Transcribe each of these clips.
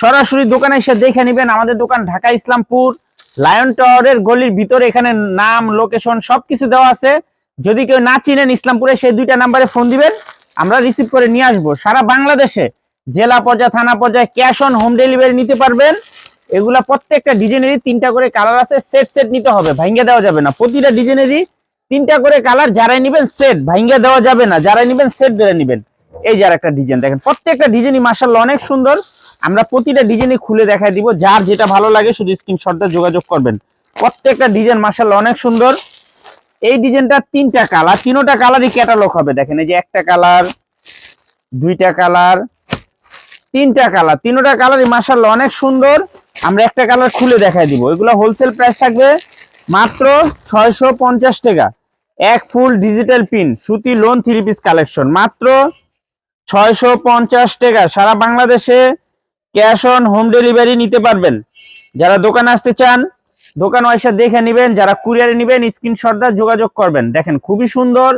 সরাসরি দোকানে এসে দেখে নেবেন আমাদের দোকান ঢাকা ইসলামপুর, লায়ন টাওয়ারের গলির ভিতরে এখানে নাম, লোকেশন সবকিছু দেওয়া আছে। যদি কেউ না চিনেন ইসলামপুরে, সেই দুইটা নাম্বারে ফোন দিবেন, আমরা রিসিভ করে নিয়ে আসব। সারা বাংলাদেশে জেলা পর্যায়ে, থানা পর্যায়ে ক্যাশ অন হোম ডেলিভারি নিতে পারবেন। এগুলা প্রত্যেকটা ডিজাইনেরই তিনটা করে কালার আছে সেট সেট নিতে হবে ভাঙ্গে দেওয়া যাবে না। প্রতিটা ডিজাইনেরই তিনটা করে কালার, যারাই নিবেন সেট ভাঙ্গে দেওয়া যাবে না। যারাই নিবেন সেট ধরে নিবেন। এই যার একটা ডিজাইন দেখেন, প্রত্যেকটা ডিজাইনই মার্শাল্লাহ অনেক সুন্দর। আমরা প্রতিটা ডিজাইনই খুলে দেখাই দিব। যার যেটা ভালো লাগে শুধু স্ক্রিনশটটা যোগাযোগ করবেন। প্রত্যেকটা ডিজাইন মার্শাল্লাহ অনেক সুন্দর। এই ডিজাইনটা তিনটা কালার তিনোটা কালারই ক্যাটালগ হবে। দেখেন, এই যে একটা কালার দুইটা কালার তিনটা কালার তিনোটা কালারই মার্শাল্লাহ অনেক সুন্দর। আমরা একটা কালার খুলে দেখাই দিব। এগুলো হোলসেল প্রাইস থাকবে মাত্র ছয়শো পঞ্চাশ টাকা। এক ফুল ডিজিটাল পিন সুতি লোন থ্রি পিস কালেকশন মাত্র ছয়শো পঞ্চাশ টাকা। সারা বাংলাদেশে ক্যাশ অন হোম ডেলিভারি নিতে পারবেন। যারা দোকানে আসতে চান, দোকান এসে দেখে নেবেন, যারা কুরিয়ারে নেবেন, স্ক্রিনশট দিয়ে যোগাযোগ করবেন। দেখেন, খুবই সুন্দর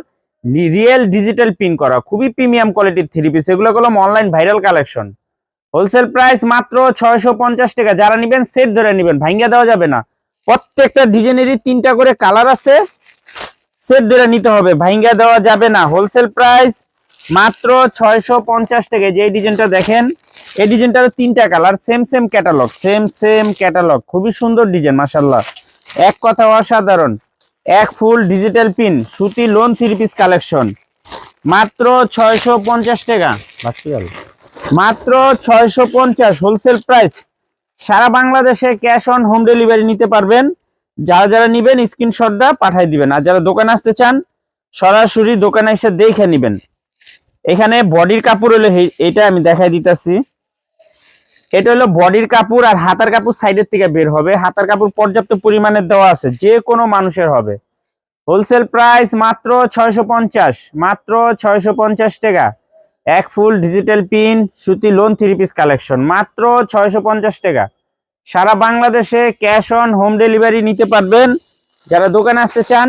রিয়েল ডিজিটাল পিন করা, খুবই প্রিমিয়াম কোয়ালিটির থ্রি পিস। এগুলো হলো online viral collection. Wholesale price মাত্র ছয়শো পঞ্চাশ টাকা। যারা নেবেন, সেট ধরে নেবেন ভাঙ্গা দেওয়া যাবে না। প্রত্যেকটা ডিজাইনেরই তিনটা করে কালার আছে, সেট ধরে নিতে হবে ভাঙ্গা দেওয়া যাবে না। হোলসেল প্রাইস মাত্র ছয়শো পঞ্চাশ টাকা যে ডিজাইনটা দেখেন এই ডিজাইনটার তিনটা colour same same catalogue same same catalogue খুবই সুন্দর ডিজাইন মাসাল্লাহ এক কথা অসাধারণ এক ফুল ডিজিটাল পিন সুতি লোন থ্রি পিস কালেকশন মাত্র ছয়শো পঞ্চাশ টাকা। মাত্র ছয়শো পঞ্চাশ হোলসেল প্রাইস সারা বাংলাদেশে ক্যাশ অন হোম ডেলিভারি নিতে পারবেন। যারা যারা নিবেন স্ক্রিনশট দা পাঠাই দিবেন। আর যারা দোকানে আসতে চান সরাসরি দোকানে এসে দেখে নিবেন। এখানে বডির কাপড় হলো এটা আমি দেখাই দিতেছি। এটা হলো বডির কাপড় আর হাতার কাপড় সাইডের থেকে বের হবে। হাতার কাপড় পর্যাপ্ত পরিমাণে দেওয়া আছে। যে কোনো মানুষের হবে। হোলসেল প্রাইস মাত্র ছয়শো পঞ্চাশ। মাত্র ছয়শো পঞ্চাশ টাকা। এক ফুল ডিজিটাল পিন, সুতি লোন, থ্রি পিস কালেকশন। মাত্র ছয়শো পঞ্চাশ টাকা। সারা বাংলাদেশে ক্যাশ অন হোম ডেলিভারি নিতে পারবেন। যারা দোকানে আসতে চান,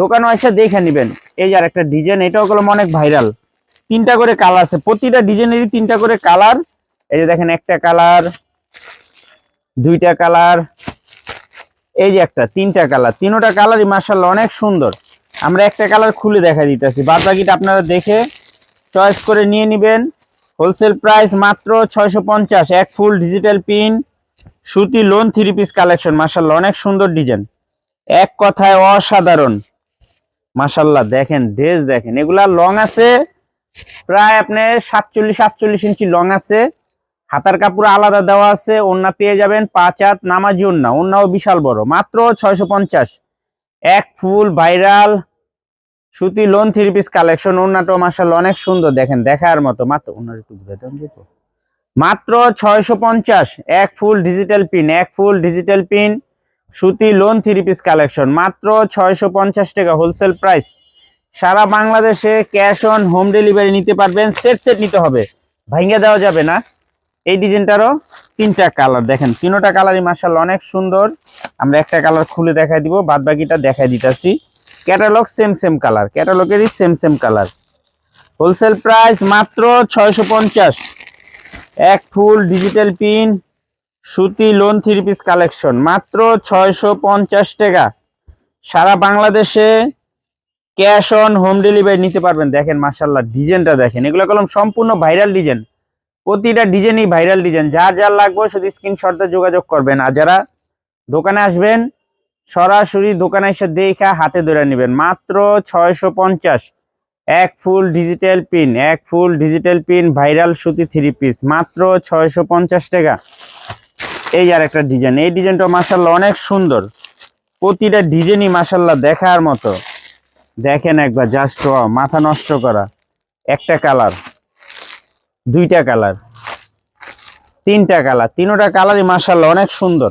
দোকানে এসে দেখে নেবেন। এই যার একটা ডিজাইন, এটাও হলো অনেক ভাইরাল। তিনটা করে কালার আছে। প্রতিটা ডিজাইনেরই তিনটা করে কালার এই যে দেখেন একটা কালার দুইটা কালার এই যে একটা, তিনটা কালার তিনোটা কালারই মার্শাল্লাহ অনেক সুন্দর। আমরা একটা কালার খুলে দেখা দিতেছি। বাদ বাকিটা আপনারা দেখে চয়েস করে নিয়ে নেবেন। হোলসেল প্রাইস মাত্র ছয়শো পঞ্চাশ। এক ফুল ডিজিটাল পিন সুতি লোন থ্রি পিস কালেকশন মার্শাল্লাহ অনেক সুন্দর ডিজাইন এক কথায় অসাধারণ। মার্শাল্লাহ দেখেন ড্রেস দেখেন। এগুলা লং আছে। প্রায় আপনার সাতচল্লিশ সাতচল্লিশ ইঞ্চি লং আছে। হাতার কাপড় আলাদা দেওয়া আছে ওন্না পেয়ে যাবেন পাঁচ হাত, নামাজি ওন্না ওন্নাও বিশাল বড়, মাত্র ছয়শো পঞ্চাশ। এক ফুল ভাইরাল সুতি লোন থ্রি পিস কালেকশন ওন্নাটাও মার্শাল অনেক সুন্দর। দেখেন, দেখার মতো। মাত্র ওনার একটু। মাত্র ছয়শো পঞ্চাশ। এক ফুল ডিজিটাল পিন এক ফুল ডিজিটাল পিন সুতি লোন থ্রি পিস কালেকশন মাত্র ছয়শো পঞ্চাশ টাকা হোলসেল প্রাইস সারা বাংলাদেশে ক্যাশ অন হোম ডেলিভারি নিতে পারবেন, সেট সেট নিতে হবে। ভাঙ্গে দেওয়া যাবে না। এই ডিজাইনটারও তিনটা কালার, দেখেন, তিনোটা কালারই মার্শাল অনেক সুন্দর। আমরা একটা কালার খুলে দেখাই দিব বাদ বাকিটা দেখাই দিতেছি। Catalogue same same colour, ক্যাটালগেরই same same colour. Wholesale price মাত্র ছয়শো পঞ্চাশ। এক ফুল ডিজিটাল পিন, সুতি লোন থ্রি পিস কালেকশন, মাত্র ছয়শো পঞ্চাশ টাকা। সারা বাংলাদেশে ক্যাশ অন হোম ডেলিভারি নিতে পারবেন। দেখেন মার্শাল্লাহ ডিজাইনটা দেখেন। এগুলো কলম সম্পূর্ণ ভাইরাল ডিজাইন। প্রতিটা ডিজাইনই ভাইরাল ডিজাইন। যার যার লাগবে শুধু স্ক্রিনশটে যোগাযোগ করবেন। আর যারা দোকানে আসবেন, সরাসরি দোকানে এসে দেখা হাতে ধরে নেবেন। মাত্র ছয়শো পঞ্চাশ। এক ফুল ডিজিটাল পিন এক ফুল ডিজিটাল পিন ভাইরাল সুতি থ্রি পিস মাত্র ছয়শো পঞ্চাশ টাকা। এই আর একটা ডিজাইন। এই ডিজাইনটা মাসাল্লাহ অনেক সুন্দর। প্রতিটা ডিজাইনই মাসাল্লাহ দেখার মতো। দেখেন একবার জাস্ট মাথা নষ্ট করা। একটা কালার দুইটা কালার তিনটা কালার তিনোটা কালারই মার্শাল্লাহ অনেক সুন্দর।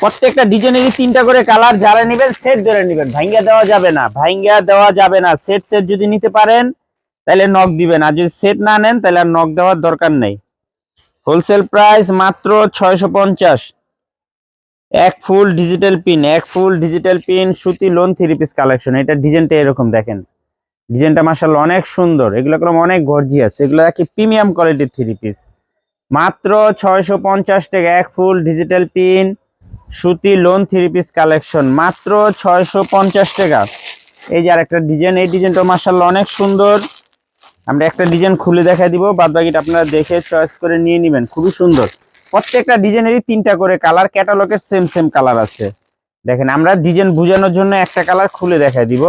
প্রত্যেকটা ডিজাইনেরই তিনটা করে কালার যারা নেবেন সেট ধরে নেবেন। ভাঙ্গা দেওয়া যাবে না, ভাঙ্গা দেওয়া যাবে না। সেট সেট যদি নিতে পারেন, তাহলে নখ দিবেন। আর যদি সেট না নেন, তাহলে আর নখ দেওয়ার দরকার নেই। হোলসেল প্রাইস মাত্র ছয়শো পঞ্চাশ। এক ফুল ডিজিটাল পিন এক ফুল ডিজিটাল পিন সুতি লোন থ্রি পিস কালেকশন এটা ডিজাইনটা এরকম দেখেন। ডিজাইনটা মার্শাল অনেক সুন্দর, এগুলো কলম অনেক গর্জিয়াস এগুলো কি প্রিমিয়াম কোয়ালিটির থ্রি পিস মাত্র ছয়শো পঞ্চাশ টাকা এক ফুল ডিজিটাল পিন সুতি লোন থ্রি পিস কালেকশন মাত্র ছয়শো পঞ্চাশ টাকা। এই যে আরেকটা ডিজাইন এই ডিজাইনটা মার্শাল্লাহ অনেক সুন্দর। আমরা একটা ডিজাইন খুলে দেখা দিব বাদ বাকিটা আপনারা দেখে চয়েস করে নিয়ে নেবেন, খুবই সুন্দর। প্রত্যেকটা ডিজাইনেরই তিনটা করে কালার, ক্যাটালগের সেম সেম কালার আছে। দেখেন, আমরা ডিজাইন বোঝানোর জন্য একটা কালার খুলে দেখা দিব।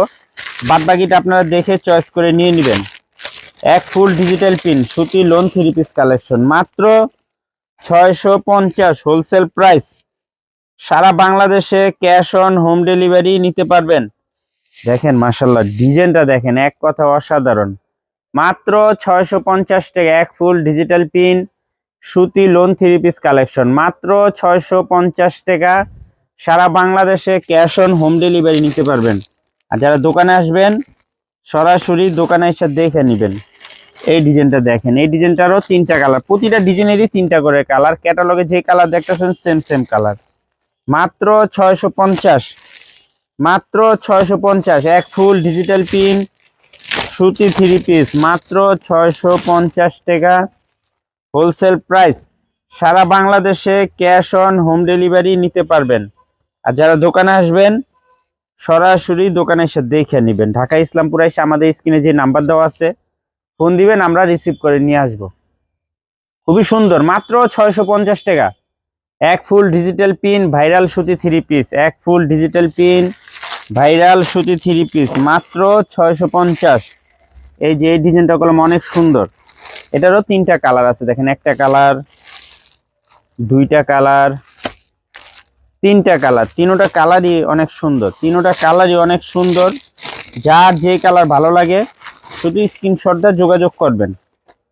বাদ বাকিটা আপনারা দেখে চয়েস করে নিয়ে নেবেন। এক ফুল ডিজিটাল পিন সুতি লোন থ্রি পিস কালেকশন মাত্র ছয়শো পঞ্চাশ হোলসেল প্রাইস সারা বাংলাদেশে ক্যাশ অন হোম ডেলিভারি নিতে পারবেন। দেখেন মাসাল্লাহ ডিজাইনটা দেখেন, এক কথা অসাধারণ। মাত্র ছয়শো পঞ্চাশ টাকা, এক ফুল ডিজিটাল পিন সুতি লোন থ্রি পিস কালেকশন। মাত্র ছয়শো পঞ্চাশ টাকা। সারা বাংলাদেশে ক্যাশ অন হোম ডেলিভারি নিতে পারবেন। আর যারা দোকানে আসবেন, সরাসরি দোকানে এসে দেখে নেবেন। এই ডিজাইনটা দেখেন। এই ডিজাইনটারও তিনটা কালার। প্রতিটা ডিজাইনেরই তিনটা করে কালার। ক্যাটালগে যে কালার দেখতেছেন সেম সেম কালার। মাত্র ছয়শো পঞ্চাশ। মাত্র ছয়শো পঞ্চাশ। এক ফুল ডিজিটাল পিন, সুতি থ্রি পিস। মাত্র ছয়শো পঞ্চাশ টাকা। হোলসেল প্রাইস, সারা বাংলাদেশে ক্যাশ অন হোম ডেলিভারি নিতে পারবেন। আর যারা দোকানে আসবেন, সরাসরি দোকানে এসে দেখে নেবেন। ঢাকা ইসলামপুর এসে আমাদের স্ক্রিনে যে নাম্বার দেওয়া আছে, ফোন দিবেন, আমরা রিসিভ করে নিয়ে আসব। খুবই সুন্দর, মাত্র ছয়শো পঞ্চাশ টাকা। এক ফুল ডিজিটাল পিন, ভাইরাল সুতি থ্রি পিস। এক ফুল ডিজিটাল পিন, ভাইরাল সুতি থ্রি পিস, মাত্র ছয়শো পঞ্চাশ। এই যে, এই ডিজাইনটা কলম অনেক সুন্দর। এটারও তিনটা কালার আছে, দেখেন, একটা কালার, দুইটা কালার, তিনটা কালার। তিনোটা কালারই অনেক সুন্দর, তিনোটা কালারই অনেক সুন্দর। যার যে কালার ভালো লাগে, শুধু স্ক্রিনশটটা যোগাযোগ করবেন।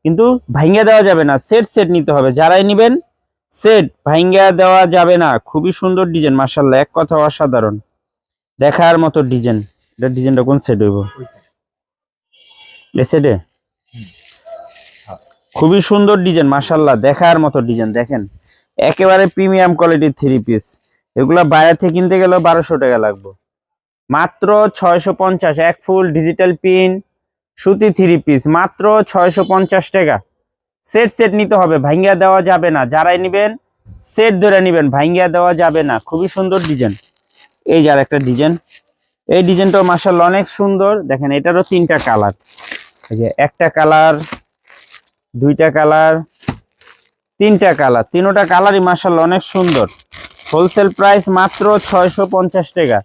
কিন্তু ভাঙ্গা দেওয়া যাবে না সেট সেট নিতে হবে। যারাই নেবেন সেট ভাঙ্গা দেওয়া যাবে না। খুবই সুন্দর ডিজাইন মার্শাল্লাহ এক কথা অসাধারণ। দেখার মতো ডিজাইন এটা ডিজাইনটা কোন সেট হইব? এ? সেটে খুবই সুন্দর ডিজাইন মার্শাল্লাহ দেখার মতো ডিজাইন, দেখেন। একেবারে প্রিমিয়াম কোয়ালিটির থ্রি পিস। এগুলা বাইরে থেকে কিনতে গেলেও বারোশো টাকা লাগবে। মাত্র ছয়শো পঞ্চাশ, এক ফুল ডিজিটাল পিন, সুতি থ্রি পিস, মাত্র ছয়শো পঞ্চাশ টাকা। সেট সেট নিতে হবে, ভাঙ্গিয়া দেওয়া যাবে না। যারাই নেবেন, সেট ধরে নেবেন, ভাঙ্গিয়া দেওয়া যাবে না। খুবই সুন্দর ডিজাইন। এই যার একটা ডিজাইন। এই ডিজাইনটাও মার্শাল্লাহ অনেক সুন্দর। দেখেন, এটারও তিনটা কালার। এই যে একটা কালার দুইটা কালার, তিনটা কালার। তিনোটা কালারই মার্শাল্লাহ অনেক সুন্দর। হোলসেল প্রাইস মাত্র ছয়শো পঞ্চাশ টাকা।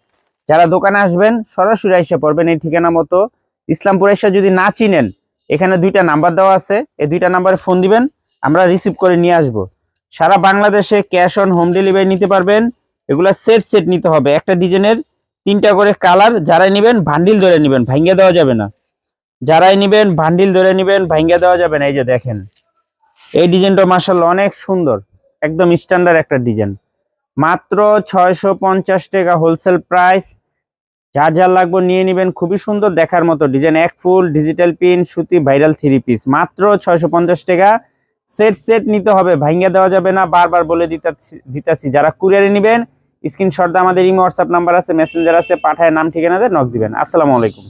যারা দোকানে আসবেন, সরাসরি আইসা পড়বেন এই ঠিকানা মতো। ইসলামপুর এসে যদি না চিনেন, এখানে দুইটা নাম্বার দেওয়া আছে। এই দুইটা নাম্বারে ফোন দিবেন, আমরা রিসিভ করে নিয়ে আসব। সারা বাংলাদেশে ক্যাশ অন হোম ডেলিভারি নিতে পারবেন। এগুলা সেট সেট নিতে হবে। একটা ডিজাইনের তিনটা করে কালার যারাই নেবেন ভান্ডিল ধরে নেবেন। ভাঙ্গে দেওয়া যাবে না। যারাই নেবেন ভান্ডিল ধরে নেবেন, ভাঙ্গে দেওয়া যাবে না। এই যে দেখেন, এই ডিজাইনটা মার্শাল্লাহ অনেক সুন্দর, একদম স্ট্যান্ডার্ড একটা ডিজাইন। মাত্র ছয়শো পঞ্চাশ টাকা হোলসেল প্রাইস যার যার লাগবে নিয়ে নেবেন, খুবই সুন্দর দেখার মতো ডিজাইন। এক ফুল ডিজিটাল পিন সুতি ভাইরাল থ্রি পিস মাত্র ছয়শো পঞ্চাশ টাকা। সেট সেট নিতে হবে, ভাঙ্গা দেওয়া যাবে না। বারবার বলে দিতাছি যারা কুরিয়ারে নেবেন স্ক্রিনশট আমাদের ইমো হোয়াটসঅ্যাপ নাম্বার আছে মেসেঞ্জার আছে, পাঠায়, নাম ঠিকানা দিয়ে নক দিবেন। আসসালামু আলাইকুম।